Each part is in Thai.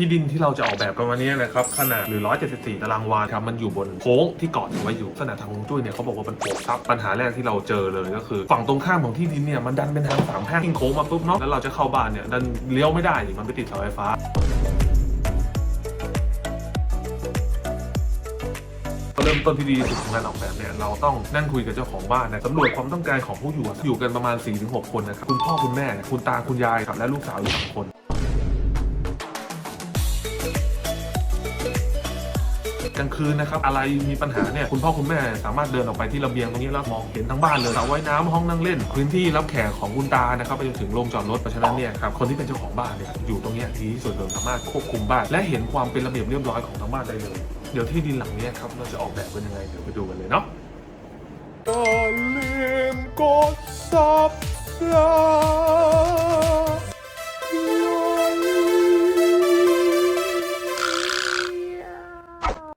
ที่ดินที่เราจะออกแบบกันวันนี้นะครับขนาดหรือ 174 ตารางวาครับมันอยู่บนโค้งที่เกาะเอาไว้อยู่ลักษณะทางฮวงจุ้ยเนี่ยเขาบอกว่ามันโอบซับปัญหาแรกที่เราเจอเลยก็คือ ฝั่งตรงข้ามของที่ดินเนี่ยมันดันเป็นทางสามแพร่งทิ้งโค้งมาปุ๊บเนาะแล้วเราจะเข้าบ้านเนี่ยดันเลี้ยวไม่ได้อีกมันไปติดเสาไฟฟ้าเริ่มต้นที่ดีสุดของการออกแบบเนี่ยเราต้องนั่งคุยกับเจ้าของบ้านนะสำรวจความต้องการของผู้อยู่อยอยู่กันประมาณ 4-6 คนนะครับคุณพ่อคุณแม่คุณตาคุณยายครับและลูกสาวอีกสองคน กลางคืนนะครับอะไรมีปัญหาเนี่ยคุณพ่อคุณแม่สามารถเดินออกไปที่ระเบียงตรงนี้แล้วมองเห็นทั้งบ้านเลยสระว่ายน้ำห้องนั่งเล่น พื้นที่รับแขกของคุณตานะครับไปจนถึงโรงจอดรถเพราะฉะนั้นเนี่ยครับคนที่เป็นเจ้าของบ้านเนี่ยอยู่ตรงนี้ดีที่สุดเลยสามารถควบคุมบ้าน และเห็นความเป็นระเบียบเรียบร้อยของทั้งบ้านได้เลย เดี๋ยวที่ดินหลังนี้ครับเราจะออกแบบเป็นยังไงเดี๋ยวไปดูกันเลยเนาะอย่าลืมกด subscribe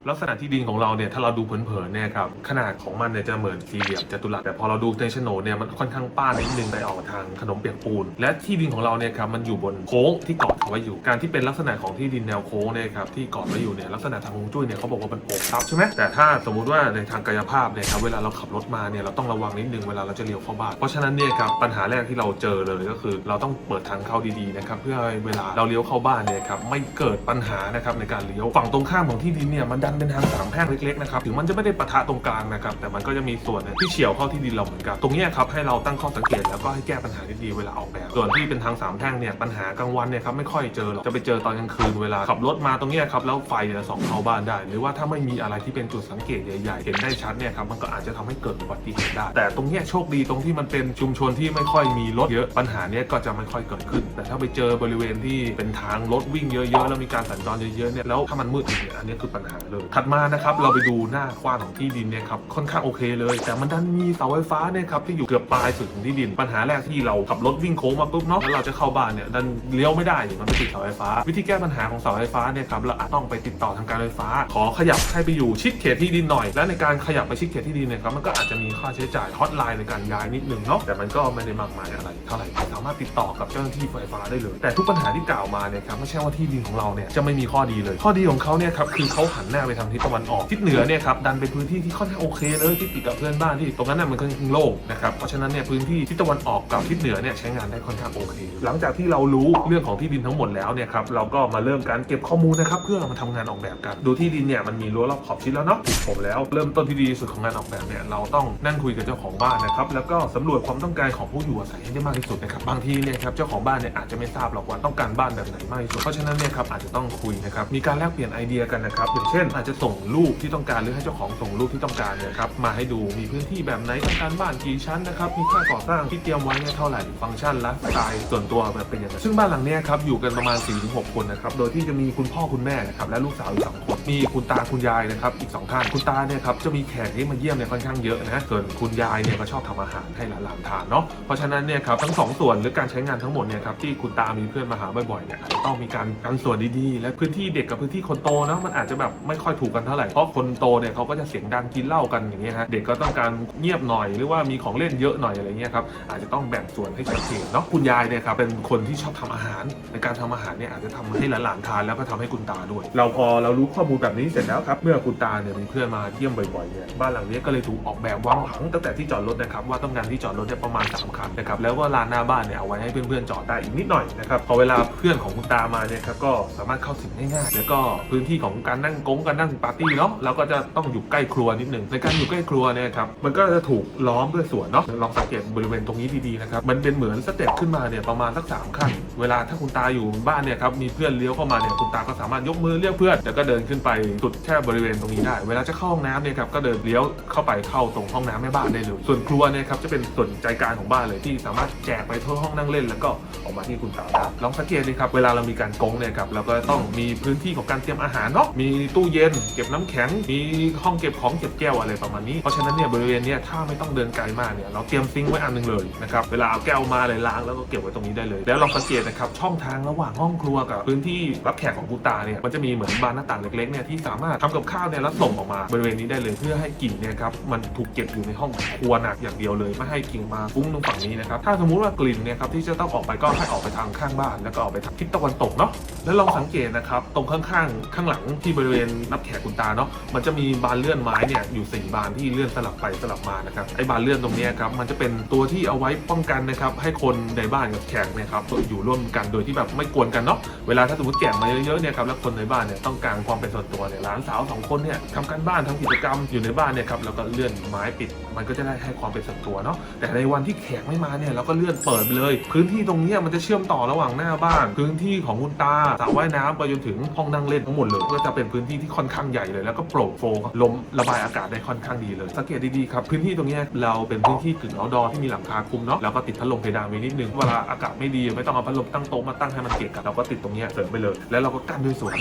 ลักษณะที่ดินของเราเนี่ยถ้าเราดูเผินๆเนี่ยครับขนาดของมันเนี่ยจะเหมือนสี่เหลี่ยมจัตุรัสแต่พอเราดูในโฉนดเนี่ยมันค่อนข้างป้านนิดนึงไปออกทางขนมเปียกปูน และที่ดินของเราเนี่ยครับมันอยู่บนโค้งที่เกาะเอาไว้อยู่ การที่เป็นลักษณะของที่ดินแนวโค้งเนี่ยครับที่เกาะไว้อยู่เนี่ยลักษณะทางฮวงจุ้ยเนี่ยเขาบอกว่ามันโอบซับใช่ไหมแต่ถ้าสมมุติว่าในทางกายภาพเนี่ยครับเวลาเราขับรถมาเนี่ยเราต้องระวังนิดนึงเวลาเราจะเลี้ยวเข้าบ้านเพราะฉะนั้นเนี่ยครับปัญหาแรกที่เราเจอเลยก็คือ เราต้องเปิดทางเข้าดีๆนะครับเพื่อให้เวลาเราเลี้ยวเข้าบ้านเนี่ยครับไม่เกิดปัญหานะครับในการเลี้ยวฝั่งตรงข้ามของที่ดินเนี่ยมันดันเป็นทางสามแพร่งเล็กๆนะครับถึงมันจะไม่ได้ปะทะตรงกลางนะครับแต่มันก็จะมีส่วนที่เฉียวเข้าที่ดินเราเหมือนกันตรงเนี้ยครับให้เราตั้งข้อสังเกตแล้วก็ให้แก้ปัญหาดีๆเวลาออกแบบ ส่วนที่เป็นทางสามแพร่งเนี่ยปัญหากลางวันเนี่ยครับไม่ค่อยเจอหรอกจะไปเจอตอนกลางคืนเวลาขับรถมาตรงเนี้ยครับแล้วไฟจะส่องเข้าบ้านได้ หรือว่าถ้าไม่มีอะไรที่เป็นจุดสังเกตใหญ่ๆ เห็นได้ชัดเนี่ยครับมันก็อาจจะทำให้เกิดอุบัติเหตุได้ แต่ตรงเนี้ยโชคดีตรงที่มันเป็นชุมชนที่ไม่ค่อยมีรถเยอะปัญหาเนี้ยก็จะไม่ค่อยเกิดขึ้น แต่ถ้าไปเจอบริเวณที่เป็นทางรถวิ่งเยอะๆแล้วมีการสัญจรเยอะๆเนี่ยแล้วถ้ามันมืดอีกเนี่ยอันนี้คือปัญหาเลยถัดมานะครับเราไปดูหน้ากว้างของที่ดินเนี่ยครับค่อนข้างโอเคเลย แต่มันดันมีเสาไฟฟ้าเนี่ยครับที่อยู่เกือบปลายสุดของที่ดิน ปัญหาแรกที่เราขับรถวิ่งโค้งมาปุ๊บเนาะแล้วเราจะเข้าบ้านเนี่ยดันเลี้ยวไม่ได้เนี่ยมันไปติดเสาไฟฟ้า วิธีแก้ปัญหาของเสาไฟฟ้าเนี่ยครับเราอาจต้องไปติดต่อทางการไฟฟ้า ขอขยับให้ไปอยู่ชิดเขตที่ดินหน่อย และในการขยับไปชิดเขตที่ดินเนี่ยครับมันก็อาจจะมีค่าใช้จ่ายฮอตไลน์ในการย้ายนิดนึงเนาะแต่มันก็ไม่ได้มากมายอะไรเท่าไหร่สามารถติดต่อกับเจ้าหน้าที่ไฟฟ้าได้เลย แต่ทุกปัญหาที่กล่าวมาเนี่ยครับไม่ใช่ว่าที่ดินของเราเนี่ยจะไม่มีข้อดีเลย ข้อดีของเขาเนี่ยครับคือเขาหันหน้าไปทางทิศตะวันออกทิศเหนือเนี่ยครับดันเป็นพื้นที่ที่ค่อนข้างโอเคเลยที่ติดกับเพื่อนบ้านที่ตรงนั้นน่ะมันค่อนข้างโล่งนะครับเพราะฉะนั้นเนี่ยพื้นที่ทิศตะวันออกกับทิศเหนือเนี่ยใช้งานได้ค่อนข้างโอเค หลังจากที่เรารู้เรื่องของที่ดินทั้งหมดแล้วเนี่ยครับเราก็มาเริ่มการเก็บข้อมูลนะครับเพื่อมาทำงานออกแบบกันดูที่ดินเนี่ยมันมีรั้วรอบขอบชิดแล้วเนาะถูกผมแล้วเริ่มต้นที่ดีที่สุดของงานออกแบบเนี่ยเราต้องนั่งคุยกับเจ้าของบ้านนะครับแล้วก็สำรวจความต้องการของผู้อยู่อาศัยให้ได้มากที่สุดนะครับบางทีเนี่ยครับเจ้าของบ้านเนี่ยอาจจะไม่ทราบหรอกว่าต้องการบ้านแบบไหนมากที่สุดเพราะฉะนั้นเนี่ยครับอาจจะต้องคุยนะครับมีการแลกเปลี่ยนไอเดียกันนะครับอย่างเช่นอาจจะส่งรูปที่ต้องการหรือให้เจ้าของส่งรูปที่ต้องการเนี่ยครับมาให้ดูมีพื้นที่แบบไหนต้องการบ้านกี่ชั้นนะครับมีค่าก่อสร้างที่เตรียมไว้เนี่ยเท่าไหร่ฟังก์ชันและสไตล์ส่วนตัวแบบเป็นยังไงซึ่งบ้านหลังเนี้ยครับอยู่กันประมาณ4-6คนนะครับโดยที่จะมีคุณพ่อคุณแม่นะครับและลูกสาวอีกสองคน มีคุณตาคุณยายนะครับอีกสองท่านคุณตาเนี่ยครับจะมีแขกที่มาเยี่ยมเนี่ยค่อนข้างเยอะนะส่วนคุณยายเนี่ยก็ชอบทำอาหารให้หลานๆทานเนาะเพราะฉะนั้นเนี่ยครับทั้งสองส่วนหรือการใช้งานทั้งหมดเนี่ยครับที่คุณตามีเพื่อนมาหาบ่อยๆเนี่ยอาจจะต้องมีการกันส่วนดีๆ และพื้นที่เด็กกับพื้นที่คนโตนะมันอาจจะแบบไม่ค่อยถูกกันเท่าไหร่เพราะคนโตเนี่ยเขาก็จะเสียงดังกินเหล้ากันอย่างเงี้ยฮะเด็กก็ต้องการเงียบหน่อยหรือว่ามีของเล่นเยอะหน่อยอะไรเงี้ยครับอาจจะต้องแบ่งส่วนให้ชัดเจนเนาะคุณยายเนี่ยครับเป็นคนที่ชอบทำอาหารในการทำอาหารเนี่ยอาจจะทำให้หลานๆทานแล้วก็ทำให้คุณตาด้วย เราพอเรารู้ข้อมูลแบบนี้เสร็จแล้วครับ เมื่อคุณตาเนี่ยมีเพื่อนมาเยี่ยมบ่อยๆเนี่ยบ้านหลังนี้ก็เลยถูกออกแบบวางผังตั้งแต่ที่จอดรถนะครับว่าต้องการที่จอดรถเนี่ยประมาณ3คันนะครับแล้วก็ลานหน้าบ้านเนี่ยเอาไว้ให้เพื่อนๆจอดได้อีกนิดหน่อยนะครับพอเวลาเพื่อนของคุณตามาเนี่ยครับก็สามารถเข้าถึงได้ง่ายแล้วก็พื้นที่ของการนั่งกงการนั่งปาร์ตี้เนาะเราก็จะต้องอยู่ใกล้ครัวนิดหนึ่งในการอยู่ใกล้ครัวเนี่ยครับมันก็จะถูกล้อมด้วยสวนเนาะลองสังเกตบริเวณตรงนี้ดีๆนะครับมันเป็นเหมือนสเต็ปขึ้นมาเนี่ยประมาณสักสามขั้นเวลาถ้าคุณตาอยู่บ้านเนี่ยครับมีเพื่อนเลี้ยวเข้ามาเนี่ยคุณตาก็สามารถยกมือเรียกเพื่อนแล้วก็เดินขึ้นไปสุดแค่บริเวณตรงนี้ได้ เวลาจะเข้าห้องน้ำเนี่ยครับก็เดินเลี้ยวเข้าไปเข้าตรงห้องน้ำแม่บ้านได้เลย ส่วนครัวเนี่ยครับจะเป็นส่วนใจกลางของบ้านเลยที่สามารถแจกไปทั่วห้องนั่งเล่น แล้วก็ออกมาที่คุณตาได้ลองสังเกตดูครับเวลาเรามีการกงเนี่ยครับเราก็ต้องมีพื้นที่ของการเตรียมอาหารเนาะมีตู้เย็น เก็บน้ำแข็ง มีห้องเก็บของเก็บแก้วอะไรประมาณนี้เพราะฉะนั้นเนี่ยบริเวณเนี้ยถ้าไม่ต้องเดินไกลมากเนี่ยเราเตรียมซิงค์ไว้อันหนึงเลยนะครับเวลาเอาแก้วมาเลยล้างแล้วก็เก็บไว้ตรงนี้ได้เลย แล้วลองสังเกตนะครับช่องทางระหว่างห้องครัวกับพื้นที่รับแขกของคุณตาเนี่ยมันจะมีเหมือนบานหน้าต่างเล็กๆเนี่ยที่สามารถทำกับข้าวเนี่ยแล้วส่งออกมาบริเวณนี้ได้เลยเพื่อให้กลิ่นเนี่ยครับมันถูกเก็บอยู่ในห้องครัวหนักอย่างเดียวเลยไม่ให้กลิ่นมาฟุ้งตรงฝั่งนี้นะครับถ้าสมมุติว่ากลิ่นเนี่ยครับที่จะต้องออกไปก็ให้ออกไปทางข้างบ้านแล้วก็ออกไปทางทิศตะวันตกเนาะแล้วลองสังเกตนะครับตรงข้างๆข้างหลังที่บริเวณรับแขกคุณตาเนาะมันจะมีบานเลื่อนไม้เนี่ยอยู่สี่บานที่เลื่อนสลับไปสลับมานะครับไอ้บานเลื่อนตรงนี้ครับมันจะเป็นตัวที่เอาไว้ป้องกันนะครับให้คนในบ้านกับแขกเนี่ยครับอยู่ร่วมกันโดยที่แบบไม่กวนกันเนาะเวลาถ้าสมมติแขกมาเยอะๆเนี่ยครับแล้วคนในบ้านเนี่ยต้องการความเป็นส่วนตัวเนี่ยหลานสาวสองคนเนี่ยทำการบ้านทำกิจกรรมอยู่ในบ้านเนี่ยครับแล้วก็เลื่อนไม้ปิด มันก็จะได้ให้ความเป็นส่วนตัวเนาะแต่ในวันที่แขกไม่มาเนี่ยเราก็เลื่อนเปิดไปเลย พื้นที่ตรงเนี้ยมันจะเชื่อมต่อระหว่างหน้าบ้าน พื้นที่ของคุณตาสระว่ายน้ำไปจนถึงห้องนั่งเล่นทั้งหมดเลยก็จะเป็นพื้นที่ที่ค่อนข้างใหญ่เลยแล้วก็โปร่งโฟลว์ลมระบายอากาศได้ค่อนข้างดีเลย สังเกตดีๆครับพื้นที่ตรงเนี้ยเราเป็นพื้นที่กึ่งเอาดอที่มีหลังคาคุมเนาะแล้วก็ติดพัดลมเพดานไว้นิดนึงเวลาอากาศไม่ดีไม่ต้องเอาพัดลมตั้งโต๊ะมาตั้งให้มันเกะกะเราก็ติดตรงนี้เสริมไปเลย แล้วเราก็กั้นด้วยสวน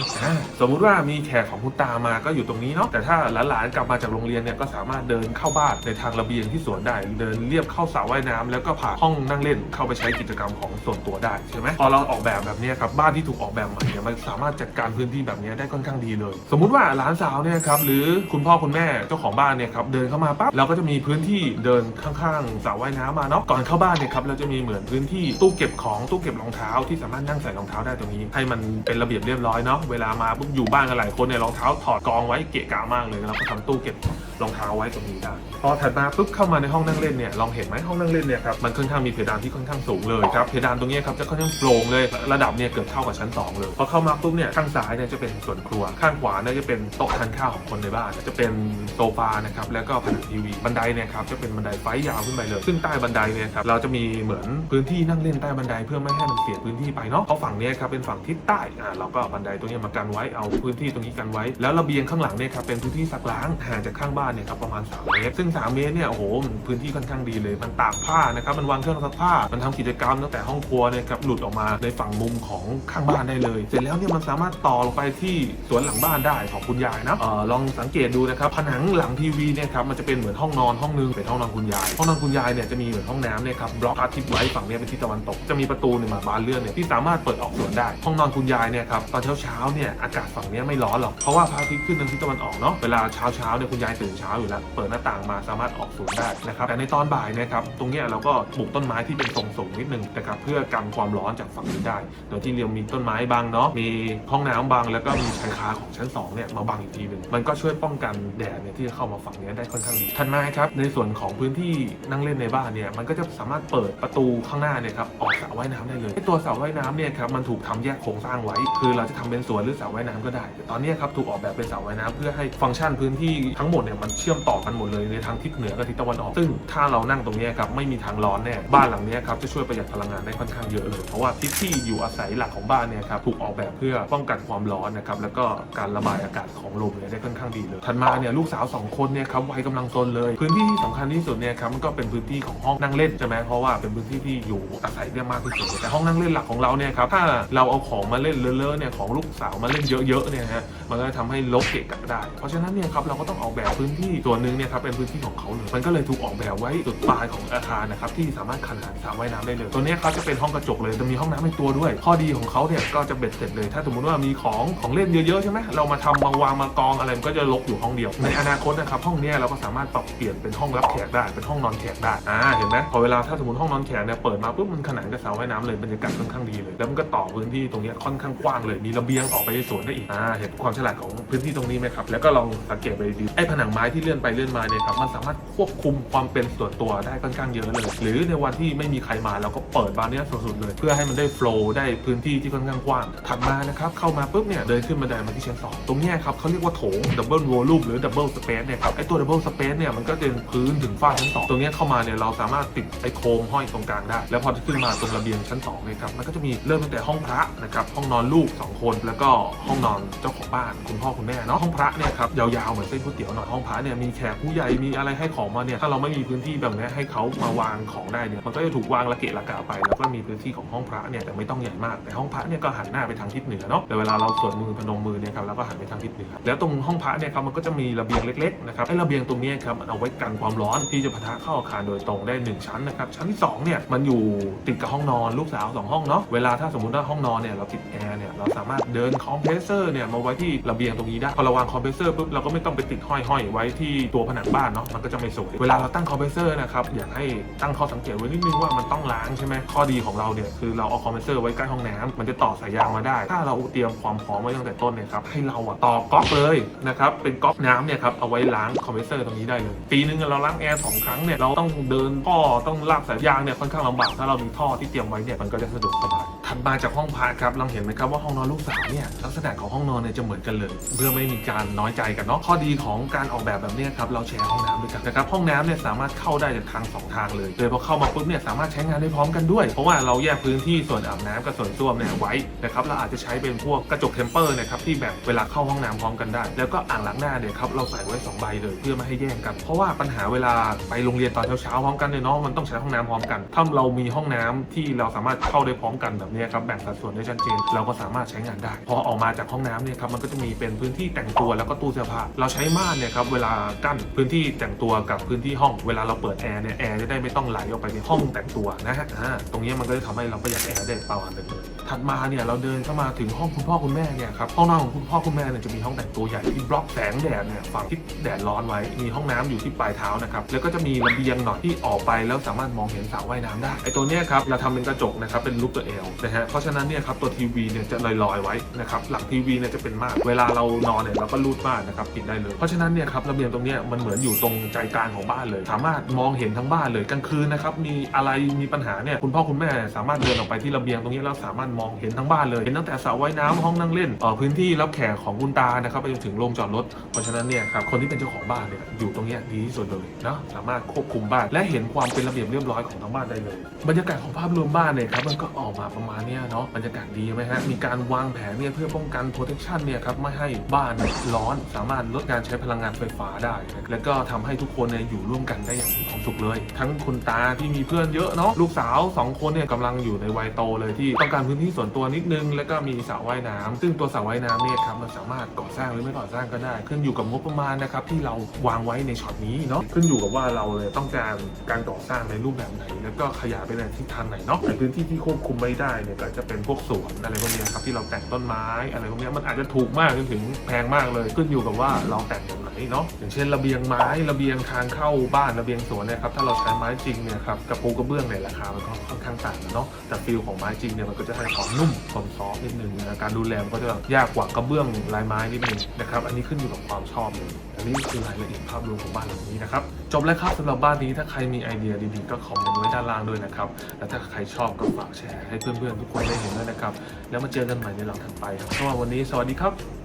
สมมุติว่ามีแขกของคุณตามาก็อยู่ตรงนี้เนาะแต่ถ้าหลานๆกลับมาจากโรงเรียนเนี่ยก็สามารถเดินเข้าบ้านในทางระเบียงที่สวนได้เดินเรียบเข้าสระว่ายน้ำแล้วก็ผ่านห้องนั่งเล่นเข้าไปใช้กิจกรรมของส่วนตัวได้ใช่ไหมพอเราออกแบบแบบนี้ครับบ้านที่ถูกออกแบบใหม่เนี่ยมันสามารถจัดการพื้นที่แบบนี้ได้ค่อนข้างดีเลย สมมุติว่าหลานสาวเนี่ยครับหรือคุณพ่อคุณแม่เจ้าของบ้านเนี่ยครับเดินเข้ามาปั๊บเราก็จะมีพื้นที่เดินข้างๆสระว่ายน้ำมาเนาะก่อนเข้าบ้านเนี่ยครับเราจะมีเหมือนพื้นที่ตู้เก็บของตู้เก็บรองเท้าที่สามารถนั่งใส่รองเท้าได้ตรงนี้ ให้มันเป็นระเบียบเรียบร้อยเนาะเวลามาปุ๊บอยู่บ้านกันหลายคนเนี่ยรองเท้าถอดกองไว้เกะกะมากเลยเราก็ทำตู้เก็บ รองเท้าไว้ตรงนี้ได้พอถัดมาปุ๊บเข้ามาในห้องนั่งเล่นเนี่ยลองเห็นไหมห้องนั่งเล่นเนี่ยครับมันค่อนข้างมีเพดานที่ค่อนข้างสูงเลยครับเพดานตรงนี้ครับจะค่อนข้างโปร่งเลยระดับเนี่ยเกือบเท่ากับชั้นสองเลยพอเข้ามาปุ๊บเนี่ยข้างซ้ายเนี่ยจะเป็นส่วนครัว ข้างขวาเนี่ยจะเป็นโต๊ะทานข้าวของคนในบ้าน จะเป็นโซฟานะครับแล้วก็ผนังทีวีบันไดเนี่ยครับจะเป็นบันไดไฟยาวขึ้นไปเลย ซึ่งใต้บันไดเนี่ยครับเราจะมีเหมือนพื้นที่นั่งเล่นใต้บันไดเพื่อไม่ให้มันเสียพื้นที่ไปเนาะเพราะฝั่งนี้ครับเป็นฝั่งทิศใต้อ่าเราก็บันไดตรงนี้มากันไว้เอาพื้นที่ตรงนี้กันไว้ แล้วระเบียงข้างหลังเนี่ยครับเป็นพื้นที่ซักล้างห่างจากข้างบ้านเนี่ยครับประมาณ 3 เมตร ซึ่ง 3 เมตรเนี่ยโอ้โหมันพื้นที่ค่อนข้างดีเลย มันตากผ้านะครับมันวางเครื่องซักผ้า มันทำกิจกรรมตั้งแต่ห้องครัวเนี่ยครับหลุดออกมาในฝั่งมุมของข้างบ้านได้เลย เสร็จแล้วเนี่ยมันสามารถต่อลงไปที่สวนหลังบ้านได้ของคุณยายนะเออลองสังเกตดูนะครับผนังหลังทีวีเนี่ยครับมันจะเป็นเหมือนห้องนอนห้องนึงเป็นห้องนอนคุณยาย ห้องนอนคุณยายเนี่ยจะมีเหมือนห้องน้ำเนี่ยครับบล็อกอาทิตย์ไว้ฝั่งเนี้ยเป็นทิศตะวันตกจะมีประตูเนี่ยมาบานเลื่อนเนี่ยที่สามารถเปิดออกสวนได้ ห้องนอนคุณยายเนี่ยครับตอนเช้าเช้าเนี่ยอากาศฝั่งเนี้ยไม่ร้อนหรอกเพราะว่าพระอาทิตย์ขึ้นทางทิศตะวันออกเนาะเวลาเช้าเช้าเนี่ยคุณยายตื่นเช้าอยู่แล้ว เปิดหน้าต่างมาสามารถออกสวนได้นะครับ แต่ในตอนบ่ายนะครับตรงเนี้ยเราก็ปลูกต้นไม้ที่เป็นทรงสูงนิดนึงนะครับเพื่อกันความร้อนจากฝั่งนี้ได้ โดยที่เรียมีต้นไม้บังเนาะมีห้องน้ำบังแล้วก็มีชายคาของชั้นสองเนี่ยมาบังอีกทีหนึ่งมันก็ช่วยป้องกันแดดเนี่ยที่จะเข้ามาฝั่งนี้ได้ค่อนข้างดีถัดมาครับในส่วนของพื้นที่นั่งเล่นในบ้านเนี่ยมันก็จะสามารถเปิดประตูข้างหน้าเนี่ยครับออกสระว่ายน้ำได้เลยตัวสระว่ายน้ำเนี่ยครับมันถูกทำแยกโครงสร้างไว้ คือเราจะทำเป็นสวนหรือสระว่ายน้ำก็ได้ ตอนนี้ครับถูกออกแบบเป็นสระว่ายน้ำเพื่อให้ฟังก์ชันพื้นที่ทั้งหมดเนี่ยมันเชื่อมต่อกันหมดเลยในทางทิศเหนือกับทิศตะวันออก ซึ่งถ้าเรานั่งตรงนี้ครับไม่มีทางร้อนแน่บ้านหลังนี้ครับจะช่วยประหยัดพลังงานได้ค่อนข้างเยอะเลย เพราะว่าทิศที่อยู่อาศัยหลักของบ้านเนี่ยครับถูกออกแบบเพื่อป้องกันความร้อนนะครับแล้วก็การระบายอากาศของลมเนี่ยได้ค่อนข้างดีเลย ถัดมาเนี่ยลูกสาวสองคนเนี่ยครับวัยกำลังซนเลย พื้นที่ที่สำคัญที่สุดเนี่ยครับมันก็เป็นพื้นที่ของห้องนั่งเล่นใช่ไหมเพราะว่าเป็นพื้นที่ที่อยู่อาศัยได้มากที่สุดแต่ห้องนั่งเล่นหลักของเราเนี่ยครับถ้าเราเอาของมาเล่นเลอะๆเนี่ยของลูกสาวมาเล่นเยอะๆเนี่ยฮะมันก็จะทำให้ลกเกะกะได้ เพราะฉะนั้นเนี่ยครับเราก็ต้องออกแบบพื้นที่ส่วนหนึ่งเนี่ยครับเป็นพื้นที่ของเขาเลยมันก็เลยถูกออกแบบไว้จุดปลายของอาคารนะครับที่สามารถขนานสระว่ายน้ำได้เลย ตัวนี้เขาจะเป็นห้องกระจกเลยจะมีห้องน้ำในตัวด้วย ข้อดีของเขาเนี่ยก็จะเบ็ดเสร็จเลย ถ้าสมมติว่ามีของของเล่นเยอะๆใช่ไหมเรามาทำมาวางมากองอะไรมันก็จะลกอยู่ห้องเดียว ในอนาคตนะครับห้องนี้เราก็สามารถปรับเปลี่ยนเป็นห้องรับแขกได้เป็นห้องนอนแขกได้อ่าเห็นไหมพอเวลาถ้าสมมติห้องนอนแขกเนี่ยเปิดมาปุ๊บมันขนานกับสระว่ายน้ำเลยบรรยากาศค่อนข้างดีเลยแล้วมันก็ต่อพื้นที่ตรงนี้ค่อนข้างกว้างเลยมีระเบียงออกไปสวนได้อีกอ่าเห็นความฉลาดของพื้นที่ตรงนี้ไหมครับแล้วก็ลองสังเกตไปดีไอ้ผนังไม้ที่เลื่อนไปเลื่อนมาเนี่ยครับมันสามารถควบคุมความเป็นส่วนตัวได้ค่อนข้างเยอะเลย หรือในวันที่ไม่มีใครมาเราก็เปิดบานเนี้ยสุดๆเลย เพื่อให้มันได้โฟล์ได้พื้นที่ที่ค่อนข้างกว้างถัดมานะครับเข้ามาปุ๊บเนี่ยเดินขึ้นบันไดมาที่ชั้นสองตรงเนี้ยครับเขาเรียกว่าโถงดับเบิลวอลลุ่มหรือดับเบิลสเปซเนี่ยครับไอ้ตัวดับเบิลสเปซเนี่ยมันก็จะเป็นพื้นถึงฝ้าชั้นสองตรงเนี้ยเข้ามาเนี่ยเราสามารถติดไอ้โครงห้อยตรงกลางได้ แล้วพอขึ้นมาตรงระเบียงชั้นสองเนี่ยครับมันก็จะมีเริ่มตั้งแต่ห้องพระนะครับห้องนอนลูกสองคน แล้วก็ห้องนอนเจ้าของบ้านคุณพ่อคุณแม่เนาะห้องพระเนี่ยครับยาวๆเหมือนเส้นก๋วยเตี๋ยวหน่อยห้องพระระเนี่ยมีแขกผู้ใหญ่มีอะไรให้ของมาเนี่ยถ้าเราไม่มีพื้นที่แบบนี้ให้เขามาวางของได้เนี่ยมันก็จะถูกวางระเกะระกะไป แล้วก็มีพื้นที่ของห้องพระเนี่ยแต่ไม่ต้องใหญ่มากแต่ห้องพระเนี่ยก็หันหน้าไปทางทิศเหนือเนาะแต่เวลาเราสวดมือพนมมือเนี่ยครับแล้วก็หันไปทางทิศเหนือแล้วตรงห้องพระเนี่ยครับมันก็จะมีระเบียงเล็กๆนะครับไอ้ระเบียงตรงนี้ครับมันเอาไว้กันความร้อนที่จะปะทะเข้าอาคารโดยตรงได้หนึ่งชั้นนะครับชั้นที่สองเนี่ยมันอยู่ติดกับห้องนอนลูกสาวสองห้องเนาะเวลาถ้าสมมติว่าห้องนอนเนี่ยเราติดแอร์เนี่ยเราสามารถเดินคอมเพรสเซอร์เนี่ยมาไว้ที่ระเบียงตรงนี้ได้พอเราวางคอมเพรสเซอร์ปุ๊บเราก็ไม่ต้องไปติดห้อยๆไว้ที่ตัวผนังบ้านเนาะมันก็จะไม่สวย เวลาเราตั้งคอมเพรสเซอร์นะครับอยากให้ตั้งข้อสังเกตไว้นิดนึงว่ามันต้องล้างใช่ไหมข้อดีของเราเนี่ยคือเราเอาคอมเพรสเซอร์ไว้ใกล้ห้องน้ำมันจะต่อสายยางมาได้ ถ้าเราเตรียมความพร้อมไว้ตั้งแต่ต้นเนี่ยครับให้เราอะต่อก๊อกเลยนะครับเป็นก๊อกน้ำเนี่ยครับเอาไว้ล้างคอมเพรสเซอร์ตรงนี้ได้เลยปีนึงเราล้างแอร์สองครั้งเนี่ยเราต้องเดินท่อต้องลากสายยางเนี่ยค่อนข้างลำบากถ้าเรามีท่อที่เตรียมไว้เนี่ยมันก็จะสะดวกสบาย ถัดมาจากห้องพักครับเราเห็นไหมครับว่าห้องนอนลูกสาวเนี่ยลักษณะของห้องนอนเนี่ยจะเหมือนกันเลย เพื่อไม่มีการน้อยใจกันเนาะข้อดีของการออกแบบแบบนี้ครับเราแชร์ห้องน้ำด้วยกันนะครับห้องน้ำเนี่ยสามารถเข้าได้จากทางสองทางเลยโดยพอเข้ามาปุ๊บเนี่ยสามารถใช้งานได้พร้อมกันด้วย เพราะว่าเราแยกพื้นที่ส่วนอาบน้ำกับส่วนส้วมเนี่ยไว้นะครับเราอาจจะใช้เป็นพวกกระจกเทมเปอร์นะครับที่แบบเวลาเข้าห้องน้ำพร้อมกันได้ แล้วก็อ่างล้างหน้าเนี่ยครับเราใส่ไว้สองใบเลยเพื่อไม่ให้แย่งกัน เพราะว่าปัญหาเวลาไปโรงเรียนตอนเช้าๆพร้อมกันเนี่ยเนาะมันต้องใช้ห้องน้ำพร้อมกัน ถ้าเรามีห้องน้ำที่เราสามารถเข้าได้พร้อมกันแบบเนี่ยครับแบ่งสัดส่วนได้ชัดเจนเราก็สามารถใช้งานได้ พอออกมาจากห้องน้ำเนี่ยครับมันก็จะมีเป็นพื้นที่แต่งตัวแล้วก็ตู้เสื้อผ้าเราใช้ม่านเนี่ยครับเวลากั้นพื้นที่แต่งตัวกับพื้นที่ห้องเวลาเราเปิดแอร์เนี่ยแอร์จะได้ไม่ต้องไหลออกไปในห้องแต่งตัวนะฮะอ่าตรงนี้มันก็จะทำให้เราประหยัดแอร์ได้ประมาณหนึงเลยถัดมาเนี่ยเราเดินเข้ามาถึงห้องคุณพ่อคุณแม่เนี่ยครับห้องนอนของคุณพ่อคุณแม่เนี่ยจะมีห้องแต่งตัวใหญ่ที่บล็อกแสงแดดเนี่ยฝั่งที่แดดร้อนไว้ มีห้องน้ำอยู่ที่ปลายเท้านะครับแล้วก็จะมีระเบียงหน่อยที่ออกไปแล้วสามารถมองเห็นสระว่ายน้ำได้ไอตัวเนี้ยครับเราทำเป็นกระจกนะครับเป็นลูกตัวเอลนะฮะเพราะฉะนั้นเนี่ยครับตัวทีวีเนี่ยจะลอยๆไว้นะครับหลังทีวีเนี่ยจะเป็นม่านเวลาเรานอนเนี่ยเราก็รูดม่านนะครับปิดได้เลยเพราะฉะนั้นเนี่ยครับระเบียงตรงเนี้ยมันเหมือนอยู่ตรงใจกลางของบ้านเลย สามารถมองเห็นทั้งบ้านเลยกลางคืนนะครับมีอะไรมีปัญหาเนี่ยคุณพ่อคุณแม่สามารถเดินออกไปที่ระเบียงตรงนี้แล้วสามารถมองเห็นทั้งบ้านเลย เห็นตั้งแต่สระว่ายน้ำห้องนั่งเล่นเอ่อพื้นที่รับแขกของคุณตานะครับไปจนถึงโรงจอดรถ เพราะฉะนั้นเนี่ยครับคนที่เป็นเจ้าของบ้านเนี่ยอยู่ตรงเนี้ยดีที่สุดเลยนะสามารถควบคุมบ้านและเห็นความเป็นระเบียบเรียบร้อยของทั้งบ้านได้เลย บรรยากาศของภาพรวมบ้านเนี่ยครับมันก็ออกมาประมาณเนี้ยเนาะบรรยากาศดีไหมฮะมีการวางแผนเนี่ยเพื่อป้องกัน protection เนี่ยครับไม่ให้บ้านร้อนสามารถลดการใช้พลังงานไฟฟ้าได้ แล้วก็ทำให้ทุกคนเนี่ยอยู่ร่วมกันได้อย่างมีความสุขเลย ทั้งคุณตาที่มีเพื่อนเยอะเนาะลูกสาวสองคนเนี่ยกำลังอยู่ในวัยโตเลยที่ต้องการพื้นที่ที่ส่วนตัวนิดนึง แล้วก็มีสระว่ายน้ำซึ่งตัวสระว่ายน้ำเนี่ยครับมันสามารถก่อสร้างหรือไม่ก่อสร้างก็ได้ ขึ้นอยู่กับงบประมาณนะครับที่เราวางไว้ในช็อตนี้เนาะขึ้นอยู่กับว่าเราเลยต้องการการก่อสร้างในรูปแบบไหน แล้วก็ขยายไปในทิศทางไหนเนาะในพื้นที่ที่ควบคุมไม่ได้เนี่ยก็จะเป็นพวกสวนอะไรพวกนี้ครับที่เราแต่งต้นไม้อะไรพวกนี้มันอาจจะถูกมากจนถึงแพงมากเลย ขึ้นอยู่กับว่าเราแต่งแบบไหนเนาะอย่างเช่นระเบียงไม้ระเบียงทางเข้าบ้านระเบียงสวนเนี่ยครับถ้าเราใช้ไม้จริงเนี่ยครับกับปูกระเบื้องเนี่ยราคามันก็ค่อนข้างต่างกันเนาะแต่ฟิลของไม้จริงเนี่ยมันก็จะให้ความนุ่มความซอฟนิดนึงนะการดูแลมันก็จะยากกว่ากระเบื้องลายไม้นิดนึงนะครับอันนี้ขึ้นอยู่กับความชอบเลยอันนี้คือรายละเอียดภาพรวมของบ้านหลังนี้นะครับจบแล้วครับสำหรับบ้านนี้ถ้าใครมีไอเดียดีๆก็คอมเมนต์ไว้ด้านล่างด้วยนะครับและถ้าใครชอบก็ฝากแชร์ให้เพื่อนๆทุกคนได้เห็นด้วยนะครับแล้วมาเจอกันใหม่ในหลังถัดไปครับสำหรับวันนี้สวัสดีครับ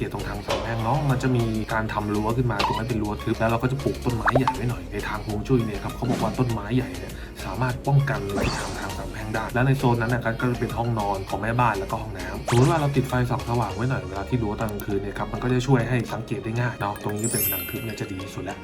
เกตตรงทางสามแพร่งเนาะมันจะมีการทำรั้วขึ้นมาตรงนั้นเป็นรั้วทึบแล้วเราก็จะปลูกต้นไม้ใหญ่ไว้หน่อยในทางฮวงจุ้ยเนี่ยครับเขาบอกว่าต้นไม้ใหญ่เนี่ยสามารถป้องกันไหลทางทางสามแพร่งได้และในโซนนั้นนะครับก็จะเป็นห้องนอนของแม่บ้านแล้วก็ห้องน้ำสมมติว่าเราติดไฟส่องสว่างไว้หน่อยเวลาที่รั้วตอนกลางคืนเนี่ยครับมันก็จะช่วยให้สังเกตได้ง่ายเนาะตรงนี้เป็นผนังทึบเนี่ยจะดีที่สุดแล้ว